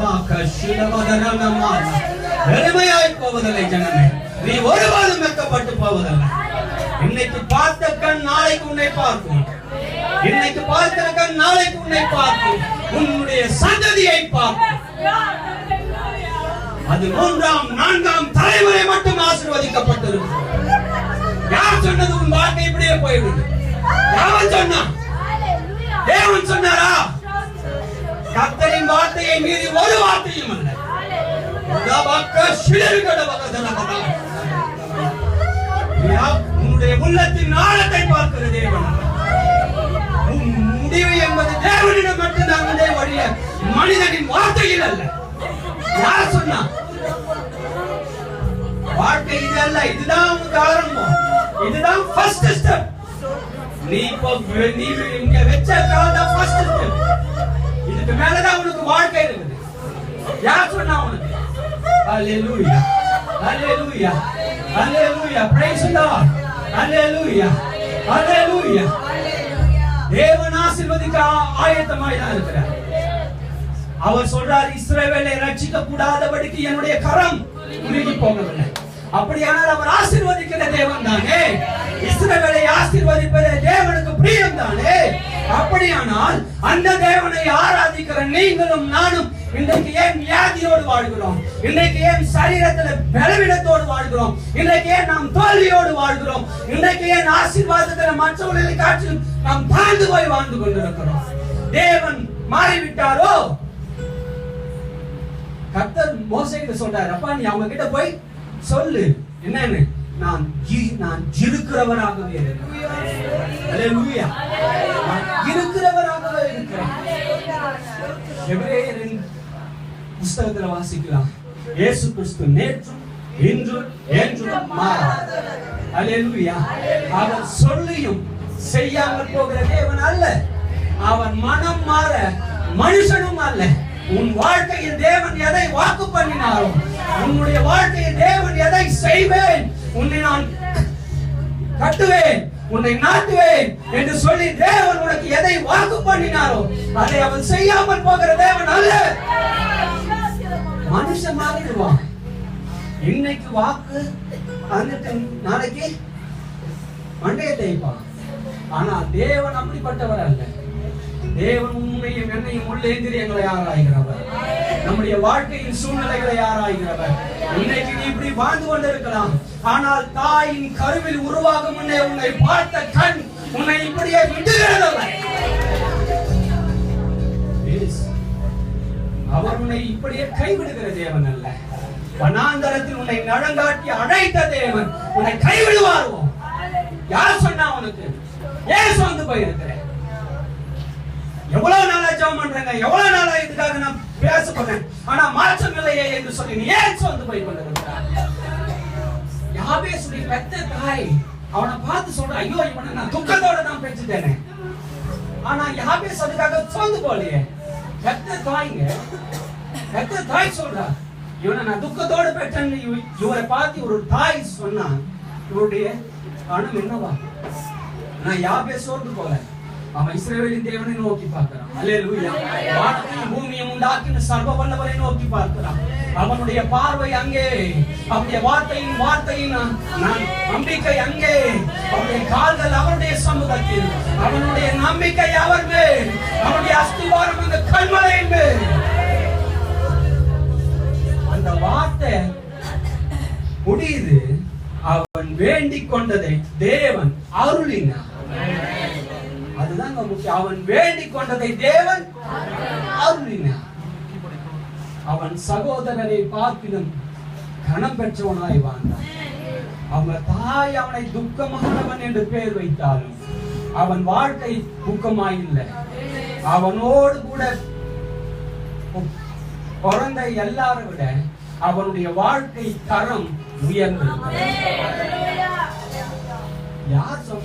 லபாக எளிமையாய் போவதில்லை ஜனமே. நீ ஒருபோதும் வெக்கப்பட்டு போவதில்லை. இன்னைக்கு பார்த்த கண் நாளைக்கு உன்னை பார்க்கும். இன்னைக்கு பார்க்கிற கண் நாளைக்கு உன்னை பார்க்கும். உன்னுடைய சந்ததியை பார்க்கும். அது மூன்றாம் நான்காம் தலைமுறை மட்டும் ஆசிர்வதி மீறி ஒரு வார்த்தையும். யா, உன்னுடைய உள்ளத்தின் ஆழத்தை பார்க்கிற தேவன். முடிவு என்பது தேவனிடம் மட்டும்தான் வந்தே வழிய. மனிதனின் வார்த்தையில் அல்ல. யார் சொன்னா? வாழ்க்கை இது அல்ல. இதுதான் உனக்கு ஆரம்பம். இதுதான் ஃபர்ஸ்ட் ஸ்டெப் நீ இப்போ நீ இங்க வச்ச கால் தான் ஃபர்ஸ்ட் ஸ்டெப் இதுக்கு மேலதான் உனக்கு வாழ்க்கை இருக்குது. யார் சொன்னா உனக்கு? அல்லேலூயா அல்லேலூயா அல்லேலூயா பிரைஸ் லார்ட் அல்லேலூயா அல்லேலூயா தேவன் ஆசீர்வதிக்க ஆயத்தமாய் தான் இருக்கிறார். அவர் சொல்றார் இஸ்ரேவேலை ரட்சிக்க கூடாதபடிக்கு என்னுடைய கரம் உருகி போகவில்லை. அப்படியானால் அவர் ஆசீர்வதிக்கிற தேவன் தானே? இஸ்ரவேலை ஆசீர்வதிப்பது தேவனுக்கு பிரியம் தானே அப்படியானால் அந்த தேவனை ஆராதிக்கிற நீங்களும் நானும் இன்றைக்கு ஏன் வியாதியோடு வாழ்கிறோம்? இன்றைக்கு ஏன் சரீரத்துல பலவீனத்தோடு வாழ்கிறோம்? இன்றைக்கு ஏன் நாம் தோல்வியோடு வாழ்கிறோம்? இன்றைக்கு ஏன் ஆசீர்வாதத்துல மற்றவர்களை காட்சி நாம் தாழ்ந்து போய் வாழ்ந்து கொண்டிருக்கிறோம்? தேவன் மாறிவிட்டாரோ? கர்த்தர் மோசேகிட்ட சொல்றாரு அப்பா நீ அவங்க கிட்ட போய் சொல்லு. என்னன்னு? நான் நான் இருக்கிறவராகவே இருக்கிறேன். நான் இருக்கிறவராகவே இருக்கிறேன். எபிரேயரின் புஸ்தகத்துல வாசிக்கலாம். இயேசு கிறிஸ்து நேற்றும் இன்றும் என்றும் மாறாதவர் அவர் சொல்லியும் செய்யாமல் போகிற தேவன் அல்ல. அவன் மனம் மாற மனுஷனும் அல்ல. உன் வாழ்க்கையில் தேவன் எதை வாக்கு பண்ணினாலும் உன்னுடைய வாழ்க்கையில் தேவன் எதை செய்வேன்? உன்னை நான் கட்டுவேன் உன்னை நாட்டுவேன் என்று சொல்லி தேவன் உனக்கு எதை வாக்கு பண்ணினாரோ அதை அவன் செய்யாமல் போகிற தேவன் அல்ல. மனுஷன் மாறிடுவான். இன்னைக்கு வாக்கு வந்துட்டு நாளைக்கு மண்டைய தேய்ப்பான். ஆனா தேவன் அப்படிப்பட்டவர் அல்ல. தேவன் உண்மையும் என்னையும் உள்ளேந்திரி எங்களை ஆராய்கிறவர். நம்முடைய வாழ்க்கையின் சூழ்நிலைகளை ஆராய்கிறவர். இன்னைக்கு நீ இப்படி வாழ்ந்து கொண்டிருக்கலாம். ஆனால் தாயின் கருவில் உருவாகும் முன்னே உன்னை பார்த்த கண் உன்னை இப்படியே விட்டுகிறதவர் அவர் உன்னை இப்படியே கைவிடுகிற தேவன் அல்ல. வனாந்தரத்தில் உன்னை நடங்காட்டி அழைத்த தேவன். உன்னை கைவிடுவாரோ. யார் சொன்னா உனக்கு? ஏன் சொந்து போயிருக்கிறேன். எவ்வளவு நாளா ஜெபம் பண்றேங்க? எவ்வளவு நாளா இதுக்காக நான் பேச போறேன் ஆனா மாற்றம் இல்லையே என்று சொல்லி நீ ஏன் சொந்து போய் கொண்டிருக்கிறார் யாபேசுடைய பெத்த தாய் அவனை பார்த்து சொல்ற ஐயோ இவனை நான் துக்கத்தோட தான் பெற்றுட்டேனே. ஆனா யாபேஸ் அதுக்காக சோர்ந்து போலையே பெத்த தாய்ங்க பெத்த தாய் சொல்றா இவனை நான் துக்கத்தோட பெற்றேன்னு இவரை பார்த்து ஒரு தாய் சொன்னா இவருடைய பணம் என்னவா? நான் யாபே சோர்ந்து போல அவன் இஸ்ரவேலின் தேவனை நோக்கி பார்க்கிறான் அல்லேலூயா வானத்தையும் பூமியும் உண்டாக்கின சர்வ வல்லவரை நோக்கி பார்க்கிறான் அவனுடைய பார்வை அங்கே அவனுடைய வார்த்தையின் வார்த்தையின் நம்பிக்கை அங்கே அவனுடைய கால்கள் அவருடைய சமூகத்தில் அவனுடைய நம்பிக்கை அவர் மேல் அவனுடைய அஸ்திவாரம் அந்த கண்மலையின் மேல் அந்த வார்த்தை முடியுது அவன் வேண்டிக் கொண்டதை தேவன் அருளினார் அதுதான் முக்கியம் அவன் வேண்டிக் கொண்டதை தேவன் அவன் சகோதரனை பார்க்கிலும் கனம் பெற்றவனாய் வாழ்ந்தான். அவன் தாய் அவனை துக்கமானவன் என்று பெயர் வைத்தாலும் அவன் வாழ்க்கை துக்கமாய் இல்லை அவனோடு கூட பிறந்த எல்லாரை விட அவனுடைய வாழ்க்கை தரம் உயர்ந்தது யார் சொன்னா